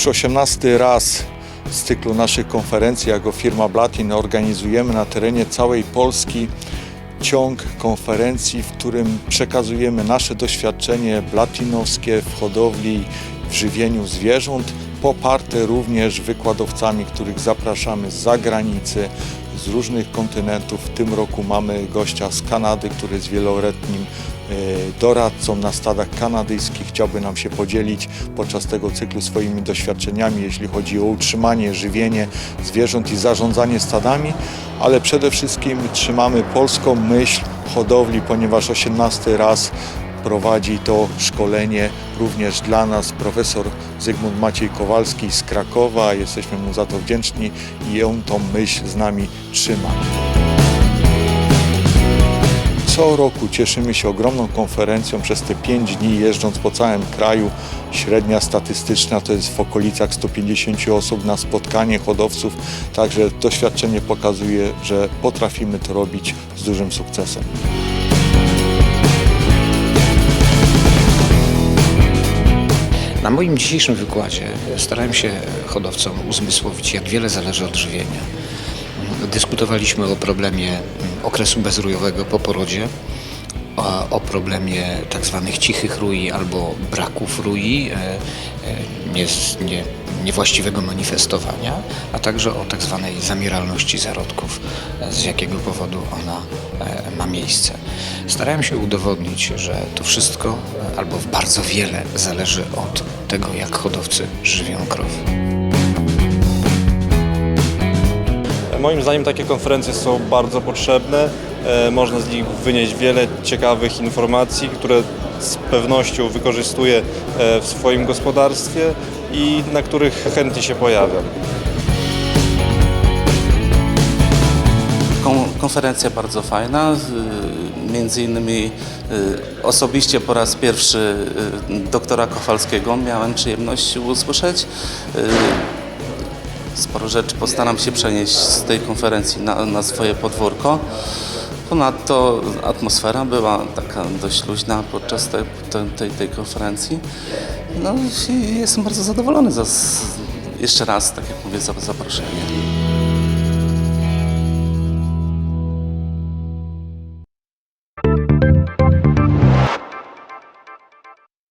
już 18 raz z cyklu naszych konferencji jako firma Blatin organizujemy na terenie całej Polski ciąg konferencji, w którym przekazujemy nasze doświadczenie blatinowskie w hodowli, w żywieniu zwierząt, poparte również wykładowcami, których zapraszamy z zagranicy, z różnych kontynentów. W tym roku mamy gościa z Kanady, który jest wieloletnim e, doradcą na stadach kanadyjskich. Chciałby nam się podzielić podczas tego cyklu swoimi doświadczeniami, jeśli chodzi o utrzymanie, żywienie zwierząt i zarządzanie stadami, ale przede wszystkim trzymamy polską myśl hodowli, ponieważ 18 raz prowadzi to szkolenie również dla nas profesor Zygmunt Maciej Kowalski z Krakowa. Jesteśmy mu za to wdzięczni i on tą myśl z nami trzyma. Co roku cieszymy się ogromną konferencją przez te 5 dni jeżdżąc po całym kraju. Średnia statystyczna to jest w okolicach 150 osób na spotkanie hodowców, także doświadczenie pokazuje, że potrafimy to robić z dużym sukcesem. Na moim dzisiejszym wykładzie starałem się hodowcom uzmysłowić, jak wiele zależy od żywienia. Dyskutowaliśmy o problemie okresu bezrójowego po porodzie, o, problemie tak zwanych cichych rui albo braków rui, e, e, nie, nie, niewłaściwego manifestowania, a także o tak zwanej zamieralności zarodków, z jakiego powodu ona e, ma miejsce. Starałem się udowodnić, że to wszystko e, albo bardzo wiele zależy od tego, jak hodowcy żywią krowy. Moim zdaniem takie konferencje są bardzo potrzebne. E, Można z nich wynieść wiele ciekawych informacji, które z pewnością wykorzystuję e, w swoim gospodarstwie i na których chętnie się pojawiam. Kon- Konferencja bardzo fajna. Między innymi y, osobiście po raz pierwszy doktora Kowalskiego miałem przyjemność usłyszeć. Sporo rzeczy postaram się przenieść z tej konferencji na, na swoje podwórko. Ponadto atmosfera była taka dość luźna podczas tej, tej, tej konferencji. No i jestem bardzo zadowolony za, jeszcze raz, tak jak mówię, za zaproszenie.